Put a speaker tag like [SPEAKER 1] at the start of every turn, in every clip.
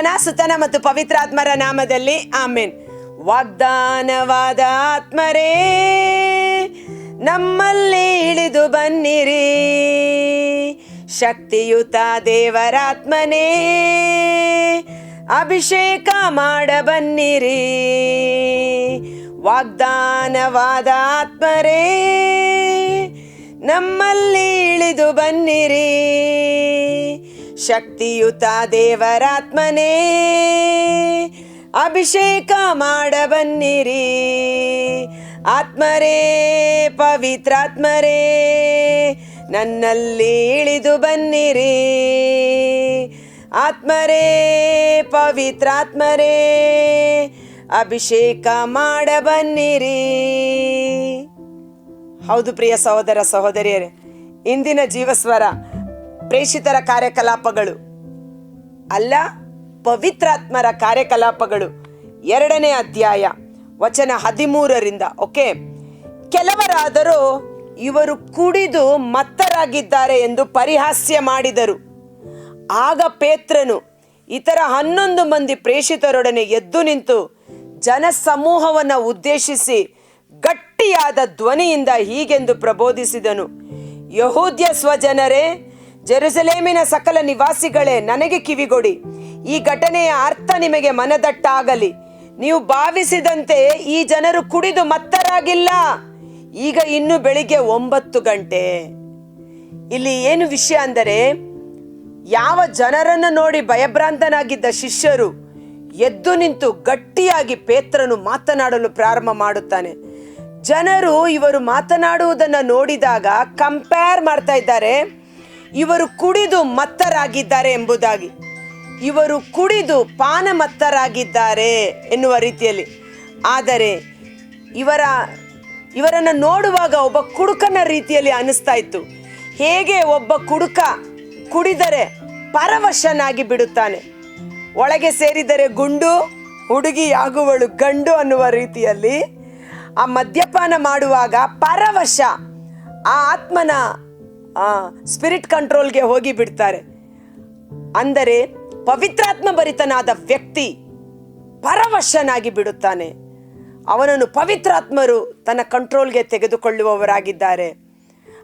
[SPEAKER 1] ಪಿತನ ಸುತನ ಮತ್ತು ಪವಿತ್ರಾತ್ಮರ ನಾಮದಲ್ಲಿ ಆಮೇನ್. ವಾಗ್ದಾನವಾದ ಆತ್ಮರೇ, ನಮ್ಮಲ್ಲಿ ಇಳಿದು ಬನ್ನಿರಿ. ಶಕ್ತಿಯುತ ದೇವರಾತ್ಮನೇ, ಅಭಿಷೇಕ ಮಾಡ ಬನ್ನಿರಿ. ವಾಗ್ದಾನವಾದ ಆತ್ಮರೇ, ನಮ್ಮಲ್ಲಿ ಇಳಿದು ಬನ್ನಿರಿ. ಶಕ್ತಿಯುತ ದೇವರಾತ್ಮನೇ, ಅಭಿಷೇಕ ಮಾಡಬನ್ನಿರಿ. ಆತ್ಮರೇ, ಪವಿತ್ರಾತ್ಮರೇ, ನನ್ನಲ್ಲಿ ಇಳಿದು ಬನ್ನಿರಿ. ಆತ್ಮರೇ, ಪವಿತ್ರಾತ್ಮರೇ, ಅಭಿಷೇಕ ಮಾಡಬನ್ನಿರಿ. ಹೌದು ಪ್ರಿಯ ಸಹೋದರ ಸಹೋದರಿಯರೇ, ಇಂದಿನ ಜೀವಸ್ವರ ಪ್ರೇಷಿತರ ಕಾರ್ಯಕಲಾಪಗಳು. ಅಲ್ಲ, ಪವಿತ್ರಾತ್ಮರ ಕಾರ್ಯಕಲಾಪಗಳು. ಎರಡನೇ ಅಧ್ಯಾಯ, ವಚನ ಹದಿಮೂರರಿಂದ, ಓಕೆ? ಕೆಲವರಾದರೂ ಇವರು ಕುಡಿದು ಮತ್ತರಾಗಿದ್ದಾರೆ ಎಂದು ಪರಿಹಾಸ್ಯ ಮಾಡಿದರು. ಆಗ ಪೇತ್ರನು, ಇತರ ಹನ್ನೊಂದು ಮಂದಿ ಪ್ರೇಷಿತರೊಡನೆ ಎದ್ದು ನಿಂತು ಜನಸಮೂಹವನ್ನು ಉದ್ದೇಶಿಸಿ ಗಟ್ಟಿಯಾದ ಧ್ವನಿಯಿಂದ ಹೀಗೆಂದು ಪ್ರಬೋಧಿಸಿದನು. ಯಹೂದ್ಯ ಸ್ವಜನರೇ ಜೆರುಸಲೇಮಿನ ಸಕಲ ನಿವಾಸಿಗಳೇ, ನನಗೆ ಕಿವಿಗೊಡಿ. ಈ ಘಟನೆಯ ಅರ್ಥ ನಿಮಗೆ ಮನದಟ್ಟಾಗಲಿ. ನೀವು ಭಾವಿಸಿದಂತೆ ಈ ಜನರು ಕುಡಿದು ಮತ್ತರಾಗಿಲ್ಲ. ಈಗ ಇನ್ನು ಬೆಳಿಗ್ಗೆ ಒಂಬತ್ತು ಗಂಟೆ. ಇಲ್ಲಿ ಏನು ವಿಷಯ ಅಂದರೆ, ಯಾವ ಜನರನ್ನು ನೋಡಿ ಭಯಭ್ರಾಂತನಾಗಿದ್ದ ಶಿಷ್ಯರು ಎದ್ದು ನಿಂತು ಗಟ್ಟಿಯಾಗಿ ಪೇತ್ರನು ಮಾತನಾಡಲು ಪ್ರಾರಂಭ ಮಾಡುತ್ತಾನೆ. ಜನರು ಇವರು ಮಾತನಾಡುವುದನ್ನು ನೋಡಿದಾಗ ಕಂಪೇರ್ ಮಾಡ್ತಾ ಇದ್ದಾರೆ. ಇವರು ಕುಡಿದು ಮತ್ತರಾಗಿದ್ದಾರೆ ಎಂಬುದಾಗಿ. ಇವರು ಕುಡಿದು ಪಾನಮತ್ತರಾಗಿದ್ದಾರೆ ಎನ್ನುವ ರೀತಿಯಲ್ಲಿ. ಆದರೆ ಇವರ, ಇವರನ್ನು ನೋಡುವಾಗ ಒಬ್ಬ ಕುಡುಕನ ರೀತಿಯಲ್ಲಿ ಅನಿಸ್ತಾ ಇತ್ತು. ಹೇಗೆ ಒಬ್ಬ ಕುಡುಕ ಕುಡಿದರೆ ಪರವಶನಾಗಿ ಬಿಡುತ್ತಾನೆ. ಒಳಗೆ ಸೇರಿದರೆ ಗುಂಡು ಹುಡುಗಿ ಆಗುವಳು ಗಂಡು ಅನ್ನುವ ರೀತಿಯಲ್ಲಿ ಆ ಮದ್ಯಪಾನ ಮಾಡುವಾಗ ಪರವಶ ಆ ಆತ್ಮನ ಸ್ಪಿರಿಟ್ ಕಂಟ್ರೋಲ್ಗೆ ಹೋಗಿ ಬಿಡ್ತಾರೆ. ಅಂದರೆ ಪವಿತ್ರಾತ್ಮ ಭರಿತನಾದ ವ್ಯಕ್ತಿ ಪರವಶನಾಗಿ ಬಿಡುತ್ತಾನೆ. ಅವನನ್ನು ಪವಿತ್ರಾತ್ಮರು ತನ್ನ ಕಂಟ್ರೋಲ್ಗೆ ತೆಗೆದುಕೊಳ್ಳುವವರಾಗಿದ್ದಾರೆ.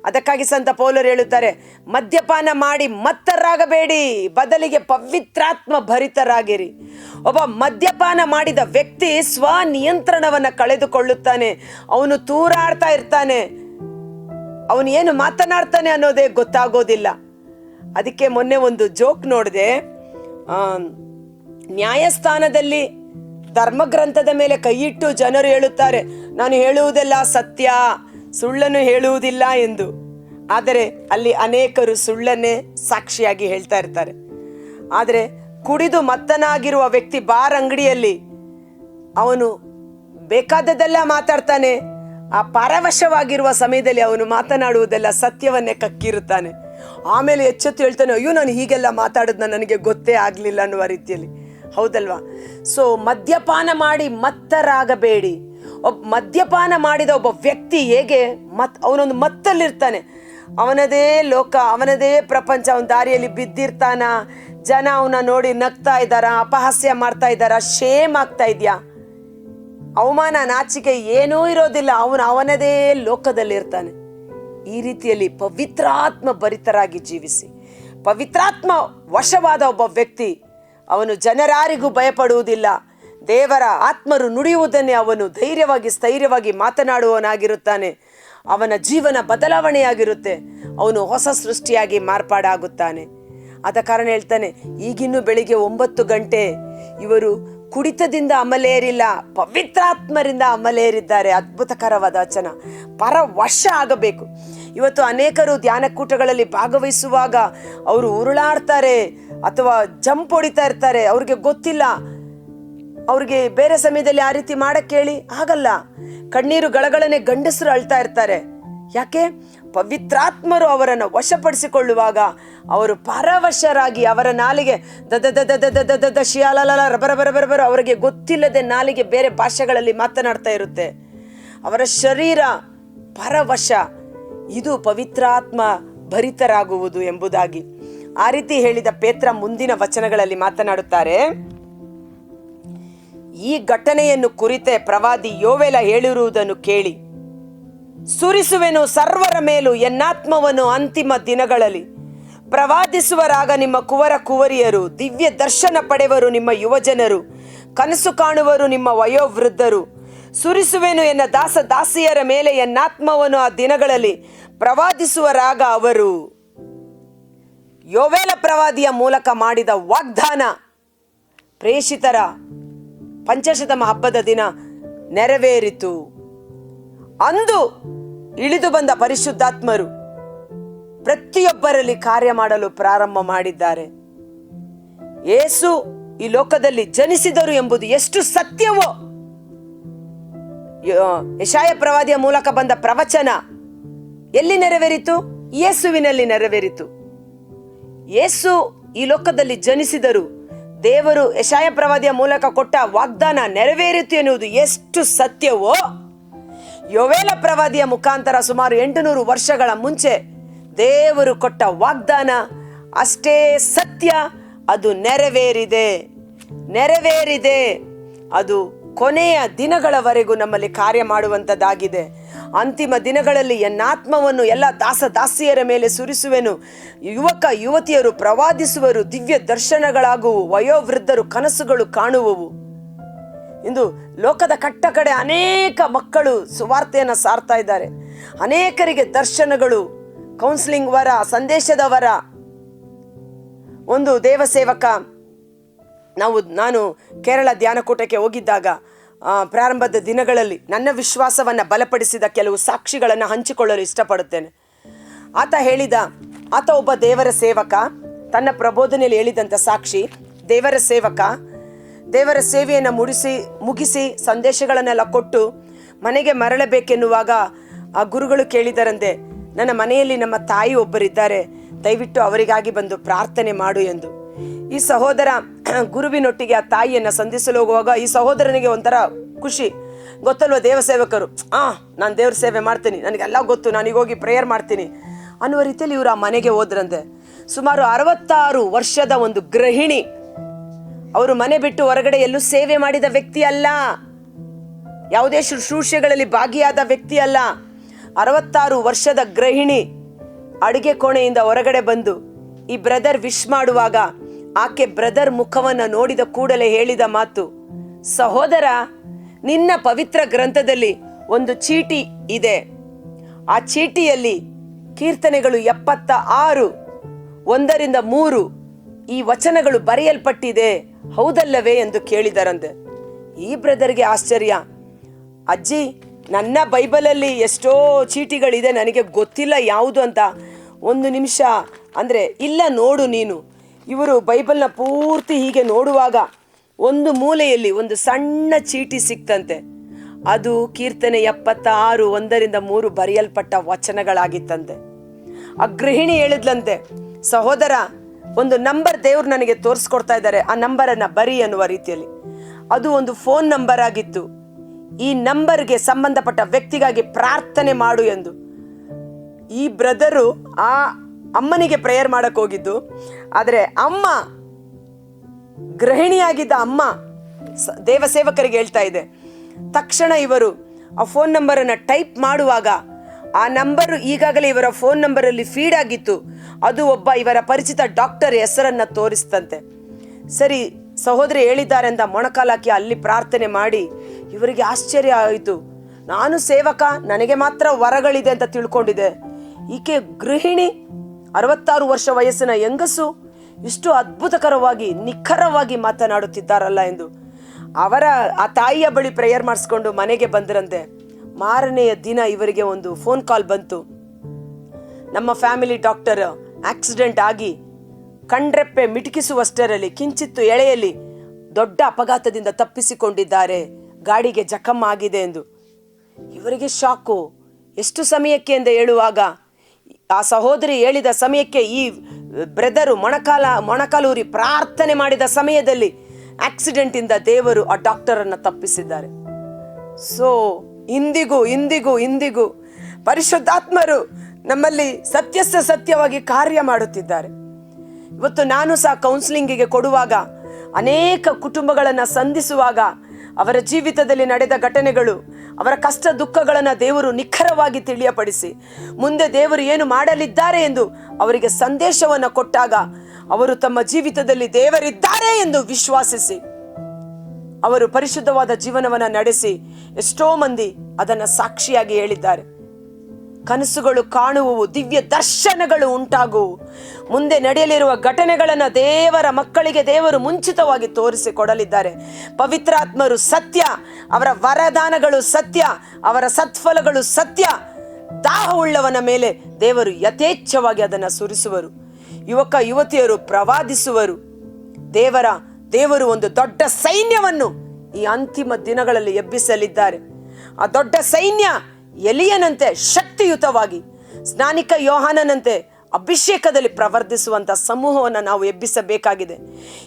[SPEAKER 1] ಅದಕ್ಕಾಗಿ ಸಂತ ಪೌಲರು ಹೇಳುತ್ತಾರೆ, ಮದ್ಯಪಾನ ಮಾಡಿ ಮತ್ತರಾಗಬೇಡಿ, ಬದಲಿಗೆ ಪವಿತ್ರಾತ್ಮ ಭರಿತರಾಗಿರಿ. ಒಬ್ಬ ಮದ್ಯಪಾನ ಮಾಡಿದ ವ್ಯಕ್ತಿ ಸ್ವನಿಯಂತ್ರಣವನ್ನು ಕಳೆದುಕೊಳ್ಳುತ್ತಾನೆ. ಅವನು ತೂರಾಡ್ತಾ ಇರ್ತಾನೆ. ಅವನು ಏನು ಮಾತನಾಡ್ತಾನೆ ಅನ್ನೋದೇ ಗೊತ್ತಾಗೋದಿಲ್ಲ. ಅದಕ್ಕೆ ಮೊನ್ನೆ ಒಂದು ಜೋಕ್ ನೋಡಿದೆ. ನ್ಯಾಯಸ್ಥಾನದಲ್ಲಿ ಧರ್ಮಗ್ರಂಥದ ಮೇಲೆ ಕೈಯಿಟ್ಟು ಜನರು ಹೇಳುತ್ತಾರೆ, ನಾನು ಹೇಳುವುದೆಲ್ಲ ಸತ್ಯ, ಸುಳ್ಳನ್ನು ಹೇಳುವುದಿಲ್ಲ ಎಂದು. ಆದರೆ ಅಲ್ಲಿ ಅನೇಕರು ಸುಳ್ಳನ್ನೇ ಸಾಕ್ಷಿಯಾಗಿ ಹೇಳ್ತಾ ಇರ್ತಾರೆ. ಆದರೆ ಕುಡಿದು ಮತ್ತನಾಗಿರುವ ವ್ಯಕ್ತಿ ಬಾರ್ ಅಂಗಡಿಯಲ್ಲಿ ಅವನು ಬೇಕಾದದ್ದೆಲ್ಲ ಮಾತಾಡ್ತಾನೆ. ಆ ಪರವಶವಾಗಿರುವ ಸಮಯದಲ್ಲಿ ಅವನು ಮಾತನಾಡುವುದೆಲ್ಲ ಸತ್ಯವನ್ನೇ ಕಕ್ಕಿರುತ್ತಾನೆ. ಆಮೇಲೆ ಎಚ್ಚೆತ್ತು ಹೇಳ್ತಾನೆ, ಅಯ್ಯೋ, ನಾನು ಹೀಗೆಲ್ಲ ಮಾತಾಡಿದ್ನ ನನಗೆ ಗೊತ್ತೇ ಆಗಲಿಲ್ಲ ಅನ್ನುವ ರೀತಿಯಲ್ಲಿ. ಹೌದಲ್ವಾ? ಸೊ ಮದ್ಯಪಾನ ಮಾಡಿ ಮತ್ತರಾಗಬೇಡಿ. ಒಬ್ಬ ಮದ್ಯಪಾನ ಮಾಡಿದ ಒಬ್ಬ ವ್ಯಕ್ತಿ ಹೇಗೆ? ಮತ್, ಅವನೊಂದು ಮತ್ತಲ್ಲಿರ್ತಾನೆ. ಅವನದೇ ಲೋಕ, ಅವನದೇ ಪ್ರಪಂಚ, ಅವನ ದಾರಿಯಲ್ಲಿ ಬಿದ್ದಿರ್ತಾನ? ಜನ ಅವನ ನೋಡಿ ನಗ್ತಾ ಇದ್ದಾರ? ಅಪಹಾಸ್ಯ ಮಾಡ್ತಾ ಇದ್ದಾರ? ಶೇಮ್ ಆಗ್ತಾ ಇದೆಯಾ? ಅವಮಾನ, ನಾಚಿಕೆ ಏನೂ ಇರೋದಿಲ್ಲ. ಅವನು ಅವನದೇ ಲೋಕದಲ್ಲಿರ್ತಾನೆ. ಈ ರೀತಿಯಲ್ಲಿ ಪವಿತ್ರಾತ್ಮ ಭರಿತರಾಗಿ ಜೀವಿಸಿ. ಪವಿತ್ರಾತ್ಮ ವಶವಾದ ಒಬ್ಬ ವ್ಯಕ್ತಿ ಅವನು ಜನರಾರಿಗೂ ಭಯಪಡುವುದಿಲ್ಲ. ದೇವರ ಆತ್ಮರು ನುಡಿಯುವುದನ್ನೇ ಅವನು ಧೈರ್ಯವಾಗಿ, ಸ್ಥೈರ್ಯವಾಗಿ ಮಾತನಾಡುವವನಾಗಿರುತ್ತಾನೆ. ಅವನ ಜೀವನ ಬದಲಾವಣೆಯಾಗಿರುತ್ತೆ. ಅವನು ಹೊಸ ಸೃಷ್ಟಿಯಾಗಿ ಮಾರ್ಪಾಡಾಗುತ್ತಾನೆ. ಆದ ಕಾರಣ ಹೇಳ್ತಾನೆ, ಈಗಿನ್ನೂ ಬೆಳಿಗ್ಗೆ ಒಂಬತ್ತು ಗಂಟೆ, ಇವರು ಕುಡಿತದಿಂದ ಅಮಲೇರಿಲ್ಲ, ಪವಿತ್ರಾತ್ಮರಿಂದ ಅಮಲೇರಿದ್ದಾರೆ. ಅದ್ಭುತಕರವಾದ ವಚನ. ಪರವಶ ಆಗಬೇಕು. ಇವತ್ತು ಅನೇಕರು ಧ್ಯಾನಕೂಟಗಳಲ್ಲಿ ಭಾಗವಹಿಸುವಾಗ ಅವರು ಉರುಳಾಡ್ತಾರೆ ಅಥವಾ ಜಂಪ್ ಹೊಡಿತಾ ಇರ್ತಾರೆ. ಅವ್ರಿಗೆ ಗೊತ್ತಿಲ್ಲ. ಅವ್ರಿಗೆ ಬೇರೆ ಸಮಯದಲ್ಲಿ ಆ ರೀತಿ ಮಾಡಕ್ಕೆ ಹೇಳಿ ಆಗಲ್ಲ. ಕಣ್ಣೀರು ಗಳಗಳನೆ ಗಂಡಸರು ಅಳ್ತಾ ಇರ್ತಾರೆ. ಯಾಕೆ? ಪವಿತ್ರಾತ್ಮರು ಅವರನ್ನು ವಶಪಡಿಸಿಕೊಳ್ಳುವಾಗ ಅವರು ಪರವಶರಾಗಿ ಅವರ ನಾಲಿಗೆ ದದ ದದ ದದ ದದ ಬರ ಬರ ಬರ ಅವರಿಗೆ ಗೊತ್ತಿಲ್ಲದೆ ನಾಲಿಗೆ ಬೇರೆ ಭಾಷೆಗಳಲ್ಲಿ ಮಾತನಾಡ್ತಾ ಇರುತ್ತೆ. ಅವರ ಶರೀರ ಪರವಶ, ಇದು ಪವಿತ್ರಾತ್ಮ ಭರಿತರಾಗುವುದು ಎಂಬುದಾಗಿ. ಆ ರೀತಿ ಹೇಳಿದ ಪೇತ್ರ ಮುಂದಿನ ವಚನಗಳಲ್ಲಿ ಮಾತನಾಡುತ್ತಾರೆ. ಈ ಘಟನೆಯನ್ನು ಕುರಿತೆ ಪ್ರವಾದಿ ಯೋವೆಲ ಹೇಳಿರುವುದನ್ನು ಕೇಳಿ. ಸುರಿಸುವೆನು ಸರ್ವರ ಮೇಲೂ ಎನ್ನಾತ್ಮವನ್ನು ಅಂತಿಮ ದಿನಗಳಲ್ಲಿ. ಪ್ರವಾದಿಸುವರಾಗ ನಿಮ್ಮ ಕುವರ ಕುವರಿಯರು, ದಿವ್ಯ ದರ್ಶನ ಪಡೆವರು ನಿಮ್ಮ ಯುವಜನರು, ಕನಸು ಕಾಣುವರು ನಿಮ್ಮ ವಯೋವೃದ್ಧರು. ಸುರಿಸುವೆನು ಎನ್ನ ದಾಸ ದಾಸಿಯರ ಮೇಲೆ ಎನ್ನಾತ್ಮವನ್ನು ಆ ದಿನಗಳಲ್ಲಿ. ಪ್ರವಾದಿಸುವರಾಗ ಅವರು. ಯೋವೇಲ ಪ್ರವಾದಿಯ ಮೂಲಕ ಮಾಡಿದ ವಾಗ್ದಾನ. ಪ್ರೇಷಿತರ ಪಂಚಶತಮ ಹಬ್ಬದ ದಿನ ನೆರವೇರಿತು. ಅಂದು ಇಳಿದು ಬಂದ ಪರಿಶುದ್ಧಾತ್ಮರು ಪ್ರತಿಯೊಬ್ಬರಲ್ಲಿ ಕಾರ್ಯ ಮಾಡಲು ಪ್ರಾರಂಭ ಮಾಡಿದ್ದಾರೆ. ಏಸು ಈ ಲೋಕದಲ್ಲಿ ಜನಿಸಿದರು ಎಂಬುದು ಎಷ್ಟು ಸತ್ಯವೋ? ಯಶಾಯ ಪ್ರವಾದಿಯ ಮೂಲಕ ಬಂದ ಪ್ರವಚನ ಎಲ್ಲಿ ನೆರವೇರಿತು? ಯೇಸುವಿನಲ್ಲಿ ನೆರವೇರಿತು. ಯೇಸು ಈ ಲೋಕದಲ್ಲಿ ಜನಿಸಿದರು. ದೇವರು ಯಶಾಯ ಪ್ರವಾದಿಯ ಮೂಲಕ ಕೊಟ್ಟ ವಾಗ್ದಾನ ನೆರವೇರಿತು ಎನ್ನುವುದು ಎಷ್ಟು ಸತ್ಯವೋ? ಯೋವೇಲ ಪ್ರವಾದಿಯ ಮುಖಾಂತರ ಸುಮಾರು ಎಂಟುನೂರು ವರ್ಷಗಳ ಮುಂಚೆ ದೇವರು ಕೊಟ್ಟ ವಾಗ್ದಾನ, ಅಷ್ಟೇ ಸತ್ಯ, ಅದು ನೆರವೇರಿದೆ. ನೆರವೇರಿದೆ. ಅದು ಕೊನೆಯ ದಿನಗಳವರೆಗೂ ನಮ್ಮಲ್ಲಿ ಕಾರ್ಯ ಮಾಡುವಂಥದ್ದಾಗಿದೆ. ಅಂತಿಮ ದಿನಗಳಲ್ಲಿ ಎನ್ನಾತ್ಮವನ್ನು ಎಲ್ಲ ದಾಸ ದಾಸಿಯರ ಮೇಲೆ ಸುರಿಸುವೆನು. ಯುವಕ, ಯುವತಿಯರು ಪ್ರವಾದಿಸುವರು, ದಿವ್ಯ ದರ್ಶನಗಳಾಗುವು, ವಯೋವೃದ್ಧರು ಕನಸುಗಳು ಕಾಣುವವು. ಇಂದು ಲೋಕದ ಕಟ್ಟ ಕಡೆ ಅನೇಕ ಮಕ್ಕಳು ಸುವಾರ್ತೆಯನ್ನು ಸಾರ್ತಾ ಇದ್ದಾರೆ. ಅನೇಕರಿಗೆ ದರ್ಶನಗಳು ಕೌನ್ಸಿಲಿಂಗ್ ವರ, ಸಂದೇಶದ ವರ. ಒಂದು ದೇವಸೇವಕ, ನಾವು, ನಾನು ಕೇರಳ ಧ್ಯಾನಕೂಟಕ್ಕೆ ಹೋಗಿದ್ದಾಗ ಪ್ರಾರಂಭದ ದಿನಗಳಲ್ಲಿ ನನ್ನ ವಿಶ್ವಾಸವನ್ನು ಬಲಪಡಿಸಿದ ಕೆಲವು ಸಾಕ್ಷಿಗಳನ್ನು ಹಂಚಿಕೊಳ್ಳಲು ಇಷ್ಟಪಡುತ್ತೇನೆ. ಆತ ಹೇಳಿದ, ಆತ ಒಬ್ಬ ದೇವರ ಸೇವಕ, ತನ್ನ ಪ್ರಬೋಧನೆಯಲ್ಲಿ ಹೇಳಿದಂಥ ಸಾಕ್ಷಿ, ದೇವರ ಸೇವಕ ದೇವರ ಸೇವೆಯನ್ನು ಮುಡಿಸಿ, ಮುಗಿಸಿ ಸಂದೇಶಗಳನ್ನೆಲ್ಲ ಕೊಟ್ಟು ಮನೆಗೆ ಮರಳಬೇಕೆನ್ನುವಾಗ ಆ ಗುರುಗಳು ಕೇಳಿದರಂತೆ, ನನ್ನ ಮನೆಯಲ್ಲಿ ನಮ್ಮ ತಾಯಿ ಒಬ್ಬರಿದ್ದಾರೆ, ದಯವಿಟ್ಟು ಅವರಿಗಾಗಿ ಬಂದು ಪ್ರಾರ್ಥನೆ ಮಾಡು ಎಂದು. ಈ ಸಹೋದರ ಗುರುವಿನೊಟ್ಟಿಗೆ ಆ ತಾಯಿಯನ್ನು ಸಂಧಿಸಲು ಹೋಗುವಾಗ ಈ ಸಹೋದರನಿಗೆ ಒಂಥರ ಖುಷಿ. ಗೊತ್ತಲ್ವ ದೇವಸೇವಕರು ಆ, ನಾನು ದೇವ್ರ ಸೇವೆ ಮಾಡ್ತೀನಿ, ನನಗೆಲ್ಲ ಗೊತ್ತು, ನಾನೀಗ ಹೋಗಿ ಪ್ರೇಯರ್ ಮಾಡ್ತೀನಿ ಅನ್ನುವ ರೀತಿಯಲ್ಲಿ ಇವರು ಆ ಮನೆಗೆ ಹೋದ್ರಂತೆ. ಸುಮಾರು ಅರವತ್ತಾರು ವರ್ಷದ ಒಂದು ಗೃಹಿಣಿ ಅವರು ಮನೆ ಬಿಟ್ಟು ಹೊರಗಡೆ ಎಲ್ಲೂ ಸೇವೆ ಮಾಡಿದ ವ್ಯಕ್ತಿ ಅಲ್ಲ. ಯಾವುದೇ ಶುಶ್ರೂಷೆಗಳಲ್ಲಿ ಭಾಗಿಯಾದ ವ್ಯಕ್ತಿ ಅಲ್ಲ. ಅರವತ್ತಾರು ವರ್ಷದ ಗೃಹಿಣಿ ಅಡುಗೆ ಕೋಣೆಯಿಂದ ಹೊರಗಡೆ ಬಂದು ಈ ಬ್ರದರ್ ವಿಶ್ ಮಾಡುವಾಗ ಆಕೆ ಬ್ರದರ್ ಮುಖವನ್ನು ನೋಡಿದ ಕೂಡಲೇ ಹೇಳಿದ ಮಾತು, ಸಹೋದರ, ನಿನ್ನ ಪವಿತ್ರ ಗ್ರಂಥದಲ್ಲಿ ಒಂದು ಚೀಟಿ ಇದೆ. ಆ ಚೀಟಿಯಲ್ಲಿ ಕೀರ್ತನೆಗಳು ಎಪ್ಪತ್ತ ಆರು ಒಂದರಿಂದ ಮೂರು ಈ ವಚನಗಳು ಬರೆಯಲ್ಪಟ್ಟಿದೆ. ಹೌದಲ್ಲವೇ ಎಂದು ಕೇಳಿದರಂತೆ. ಈ ಬ್ರದರ್ಗೆ ಆಶ್ಚರ್ಯ. ಅಜ್ಜಿ, ನನ್ನ ಬೈಬಲಲ್ಲಿ ಎಷ್ಟೋ ಚೀಟಿಗಳಿದೆ, ನನಗೆ ಗೊತ್ತಿಲ್ಲ ಯಾವುದು ಅಂತ. ಒಂದು ನಿಮಿಷ, ಅಂದರೆ ಇಲ್ಲ ನೋಡು ನೀನು. ಇವರು ಬೈಬಲ್ನ ಪೂರ್ತಿ ಹೀಗೆ ನೋಡುವಾಗ ಒಂದು ಮೂಲೆಯಲ್ಲಿ ಒಂದು ಸಣ್ಣ ಚೀಟಿ ಸಿಕ್ತಂತೆ. ಅದು ಕೀರ್ತನೆ ಎಪ್ಪತ್ತಾರು ಒಂದರಿಂದ ಮೂರು ಬರೆಯಲ್ಪಟ್ಟ ವಚನಗಳಾಗಿತ್ತಂತೆ. ಆ ಗೃಹಿಣಿ ಹೇಳಿದ್ಲಂತೆ, ಸಹೋದರ ಒಂದು ನಂಬರ್ ದೇವ್ರು ನನಗೆ ತೋರಿಸ್ಕೊಡ್ತಾ ಇದ್ದಾರೆ. ಆ ನಂಬರನ್ನು ಬರಿ ಅನ್ನುವ ರೀತಿಯಲ್ಲಿ. ಅದು ಒಂದು ಫೋನ್ ನಂಬರ್ ಆಗಿತ್ತು. ಈ ನಂಬರ್ಗೆ ಸಂಬಂಧಪಟ್ಟ ವ್ಯಕ್ತಿಗಾಗಿ ಪ್ರಾರ್ಥನೆ ಮಾಡು ಎಂದು. ಈ ಬ್ರದರು ಆ ಅಮ್ಮನಿಗೆ ಪ್ರೇಯರ್ ಮಾಡಕ್ ಹೋಗಿದ್ದು. ಆದರೆ ಅಮ್ಮ, ಗೃಹಿಣಿಯಾಗಿದ್ದ ಅಮ್ಮ ದೇವಸೇವಕರಿಗೆ ಹೇಳ್ತಾ ಇದೆ. ತಕ್ಷಣ ಇವರು ಆ ಫೋನ್ ನಂಬರನ್ನು ಟೈಪ್ ಮಾಡುವಾಗ ಆ ನಂಬರ್ ಈಗಾಗಲೇ ಇವರ ಫೋನ್ ನಂಬರಲ್ಲಿ ಫೀಡ್ ಆಗಿತ್ತು. ಅದು ಒಬ್ಬ ಇವರ ಪರಿಚಿತ ಡಾಕ್ಟರ್ ಹೆಸರನ್ನ ತೋರಿಸ್ತಂತೆ ಸರಿ, ಸಹೋದರಿ ಹೇಳಿದ್ದಾರೆ ಅಂತ ಮೊಣಕಾಲಾಕಿ ಅಲ್ಲಿ ಪ್ರಾರ್ಥನೆ ಮಾಡಿ, ಇವರಿಗೆ ಆಶ್ಚರ್ಯ ಆಯಿತು. ನಾನು ಸೇವಕ, ನನಗೆ ಮಾತ್ರ ವರಗಳಿದೆ ಅಂತ ತಿಳ್ಕೊಂಡಿದೆ. ಈಕೆ ಗೃಹಿಣಿ, ಅರವತ್ತಾರು ವರ್ಷ ವಯಸ್ಸಿನ ಹೆಂಗಸು, ಇಷ್ಟು ಅದ್ಭುತಕರವಾಗಿ, ನಿಖರವಾಗಿ ಮಾತನಾಡುತ್ತಿದ್ದಾರಲ್ಲ ಎಂದು. ಅವರ, ಆ ತಾಯಿಯ ಬಳಿ ಪ್ರೇಯರ್ ಮಾಡಿಸ್ಕೊಂಡು ಮನೆಗೆ ಬಂದ್ರಂತೆ. ಮಾರನೆಯ ದಿನ ಇವರಿಗೆ ಒಂದು ಫೋನ್ ಕಾಲ್ ಬಂತು. ನಮ್ಮ ಫ್ಯಾಮಿಲಿ ಡಾಕ್ಟರ್ ಆಕ್ಸಿಡೆಂಟ್ ಆಗಿ ಕಣ್ರೆಪ್ಪೆ ಮಿಟುಕಿಸುವಷ್ಟರಲ್ಲಿ, ಕಿಂಚಿತ್ತು ಎಳೆಯಲ್ಲಿ ದೊಡ್ಡ ಅಪಘಾತದಿಂದ ತಪ್ಪಿಸಿಕೊಂಡಿದ್ದಾರೆ. ಗಾಡಿಗೆ ಜಖಮ್ ಆಗಿದೆ ಎಂದು. ಇವರಿಗೆ ಶಾಕು ಎಷ್ಟು ಸಮಯಕ್ಕೆ ಎಂದು ಹೇಳುವಾಗ, ಆ ಸಹೋದರಿ ಹೇಳಿದ ಸಮಯಕ್ಕೆ ಈ ಬ್ರದರು ಮೊಣಕಾಲ, ಮೊಣಕಾಲೂರಿ ಪ್ರಾರ್ಥನೆ ಮಾಡಿದ ಸಮಯದಲ್ಲಿ ಆಕ್ಸಿಡೆಂಟ್ ಇಂದ ದೇವರು ಆ ಡಾಕ್ಟರನ್ನು ತಪ್ಪಿಸಿದ್ದಾರೆ. ಸೊ ಇಂದಿಗೂ ಇಂದಿಗೂ ಇಂದಿಗೂ ಪರಿಶುದ್ಧಾತ್ಮರು ನಮ್ಮಲ್ಲಿ ಸತ್ಯಸ್ಥ ಸತ್ಯವಾಗಿ ಕಾರ್ಯ ಮಾಡುತ್ತಿದ್ದಾರೆ. ಇವತ್ತು ನಾನು ಸಹ ಕೌನ್ಸಿಲಿಂಗಿಗೆ ಕೊಡುವಾಗ ಅನೇಕ ಕುಟುಂಬಗಳನ್ನು ಸಂಧಿಸುವಾಗ ಅವರ ಜೀವಿತದಲ್ಲಿ ನಡೆದ ಘಟನೆಗಳು, ಅವರ ಕಷ್ಟ ದುಃಖಗಳನ್ನು ದೇವರು ನಿಖರವಾಗಿ ತಿಳಿಯಪಡಿಸಿ, ಮುಂದೆ ದೇವರು ಏನು ಮಾಡಲಿದ್ದಾರೆ ಎಂದು ಅವರಿಗೆ ಸಂದೇಶವನ್ನು ಕೊಟ್ಟಾಗ ಅವರು ತಮ್ಮ ಜೀವಿತದಲ್ಲಿ ದೇವರಿದ್ದಾರೆ ಎಂದು ವಿಶ್ವಾಸಿಸಿ. ಅವರು ಪರಿಶುದ್ಧವಾದ ಜೀವನವನ್ನು ನಡೆಸಿ ಎಷ್ಟೋ ಮಂದಿ ಅದನ್ನು ಸಾಕ್ಷಿಯಾಗಿ ಹೇಳಿದ್ದಾರೆ. ಕನಸುಗಳು ಕಾಣುವವು, ದಿವ್ಯ ದರ್ಶನಗಳು ಉಂಟಾಗುವು. ಮುಂದೆ ನಡೆಯಲಿರುವ ಘಟನೆಗಳನ್ನು ದೇವರ ಮಕ್ಕಳಿಗೆ ದೇವರು ಮುಂಚಿತವಾಗಿ ತೋರಿಸಿ ಕೊಡಲಿದ್ದಾರೆ ಪವಿತ್ರಾತ್ಮರು ಸತ್ಯ, ಅವರ ವರದಾನಗಳು ಸತ್ಯ, ಅವರ ಸತ್ಫಲಗಳು ಸತ್ಯ. ದಾಹವುಳ್ಳವನ ಮೇಲೆ ದೇವರು ಯಥೇಚ್ಛವಾಗಿ ಅದನ್ನು ಸುರಿಸುವರು. ಯುವಕ, ಯುವತಿಯರು ಪ್ರವಾದಿಸುವರು. ದೇವರ ದೇವರು ಒಂದು ದೊಡ್ಡ ಸೈನ್ಯವನ್ನು ಈ ಅಂತಿಮ ದಿನಗಳಲ್ಲಿ ಎಬ್ಬಿಸಲಿದ್ದಾರೆ. ಆ ದೊಡ್ಡ ಸೈನ್ಯ ಎಲಿಯನಂತೆ ಶಕ್ತಿಯುತವಾಗಿ, ಸ್ನಾನಿಕ ಯೋಹಾನನಂತೆ ಅಭಿಷೇಕದಲ್ಲಿ ಪ್ರವರ್ಧಿಸುವಂಥ ಸಮೂಹವನ್ನು ನಾವು ಎಬ್ಬಿಸಬೇಕಾಗಿದೆ.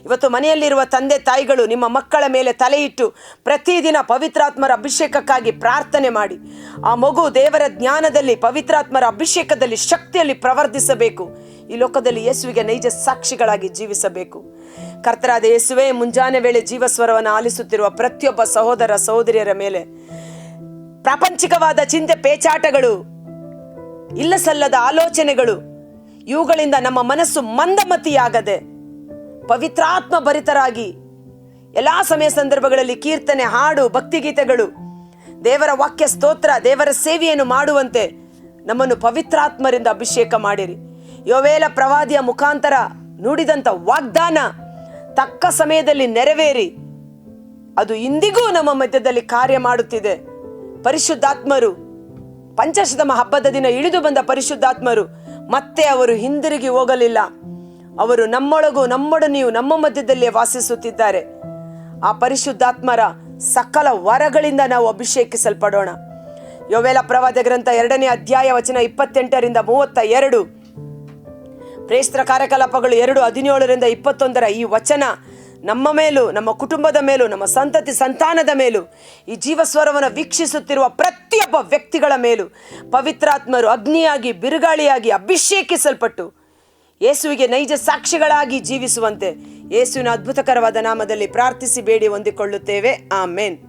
[SPEAKER 1] ಇವತ್ತು ಮನೆಯಲ್ಲಿರುವ ತಂದೆ ತಾಯಿಗಳು ನಿಮ್ಮ ಮಕ್ಕಳ ಮೇಲೆ ತಲೆ ಇಟ್ಟು ಪ್ರತಿದಿನ ಪವಿತ್ರಾತ್ಮರ ಅಭಿಷೇಕಕ್ಕಾಗಿ ಪ್ರಾರ್ಥನೆ ಮಾಡಿ. ಆ ಮಗು ದೇವರ ಜ್ಞಾನದಲ್ಲಿ, ಪವಿತ್ರಾತ್ಮರ ಅಭಿಷೇಕದಲ್ಲಿ ಶಕ್ತಿಯಲ್ಲಿ ಪ್ರವರ್ಧಿಸಬೇಕು. ಈ ಲೋಕದಲ್ಲಿ ಯೇಸುವಿಗೆ ನೈಜ ಸಾಕ್ಷಿಗಳಾಗಿ ಜೀವಿಸಬೇಕು. ಕರ್ತರಾದ ಯೇಸುವೆ, ಮುಂಜಾನೆ ವೇಳೆ ಜೀವಸ್ವರವನ್ನು ಆಲಿಸುತ್ತಿರುವ ಪ್ರತಿಯೊಬ್ಬ ಸಹೋದರ ಸಹೋದರಿಯರ ಮೇಲೆ ಪ್ರಾಪಂಚಿಕವಾದ ಚಿಂತೆ ಪೇಚಾಟಗಳು ಇಲ್ಲ ಸಲ್ಲದ ಆಲೋಚನೆಗಳು ಇವುಗಳಿಂದ ನಮ್ಮ ಮನಸ್ಸು ಮಂದಮತಿಯಾಗದೆ ಪವಿತ್ರಾತ್ಮ ಭರಿತರಾಗಿ ಎಲ್ಲಾ ಸಮಯ ಸಂದರ್ಭಗಳಲ್ಲಿ ಕೀರ್ತನೆ, ಹಾಡು, ಭಕ್ತಿಗೀತೆಗಳು, ದೇವರ ವಾಕ್ಯ ಸ್ತೋತ್ರ, ದೇವರ ಸೇವೆಯನ್ನು ಮಾಡುವಂತೆ ನಮ್ಮನ್ನು ಪವಿತ್ರಾತ್ಮರಿಂದ ಅಭಿಷೇಕ ಮಾಡಿರಿ. ಯೋವೇಲ ಪ್ರವಾದಿಯ ಮುಖಾಂತರ ನುಡಿದಂಥ ವಾಗ್ದಾನ ತಕ್ಕ ಸಮಯದಲ್ಲಿ ನೆರವೇರಿ. ಅದು ಇಂದಿಗೂ ನಮ್ಮ ಮಧ್ಯದಲ್ಲಿ ಕಾರ್ಯ ಮಾಡುತ್ತಿದೆ. ಪರಿಶುದ್ಧಾತ್ಮರು, ಪಂಚಶತಮ ಹಬ್ಬದ ದಿನ ಇಳಿದು ಬಂದ ಪರಿಶುದ್ಧಾತ್ಮರು ಮತ್ತೆ ಅವರು ಹಿಂದಿರುಗಿ ಹೋಗಲಿಲ್ಲ. ಅವರು ನಮ್ಮೊಳಗೂ ನಮ್ಮೊಡನೆಯು ನಮ್ಮ ಮಧ್ಯದಲ್ಲೇ ವಾಸಿಸುತ್ತಿದ್ದಾರೆ. ಆ ಪರಿಶುದ್ಧಾತ್ಮರ ಸಕಲ ವರಗಳಿಂದ ನಾವು ಅಭಿಷೇಕಿಸಲ್ಪಡೋಣ. ಯೋವೆಲ ಪ್ರವಾದ ಗ್ರಂಥ ಎರಡನೇ ಅಧ್ಯಾಯ ವಚನ ಇಪ್ಪತ್ತೆಂಟರಿಂದ ಮೂವತ್ತ ಎರಡು. ಪ್ರೇಸ್ತ್ರ ಕಾರ್ಯಕಲಾಪಗಳು ಎರಡು ಹದಿನೇಳರಿಂದ ಇಪ್ಪತ್ತೊಂದರ ಈ ವಚನ ನಮ್ಮ ಮೇಲೂ, ನಮ್ಮ ಕುಟುಂಬದ ಮೇಲೂ, ನಮ್ಮ ಸಂತತಿ ಸಂತಾನದ ಮೇಲೂ, ಈ ಜೀವಸ್ವರವನ್ನು ವೀಕ್ಷಿಸುತ್ತಿರುವ ಪ್ರತಿಯೊಬ್ಬ ವ್ಯಕ್ತಿಗಳ ಮೇಲೂ ಪವಿತ್ರಾತ್ಮರು ಅಗ್ನಿಯಾಗಿ, ಬಿರುಗಾಳಿಯಾಗಿ ಅಭಿಷೇಕಿಸಲ್ಪಟ್ಟು ಯೇಸುವಿಗೆ ನೈಜ ಸಾಕ್ಷಿಗಳಾಗಿ ಜೀವಿಸುವಂತೆ ಯೇಸುವಿನ ಅದ್ಭುತಕರವಾದ ನಾಮದಲ್ಲಿ ಪ್ರಾರ್ಥಿಸಿ, ಬೇಡಿ ಹೊಂದಿಕೊಳ್ಳುತ್ತೇವೆ. ಆಮೇನ್.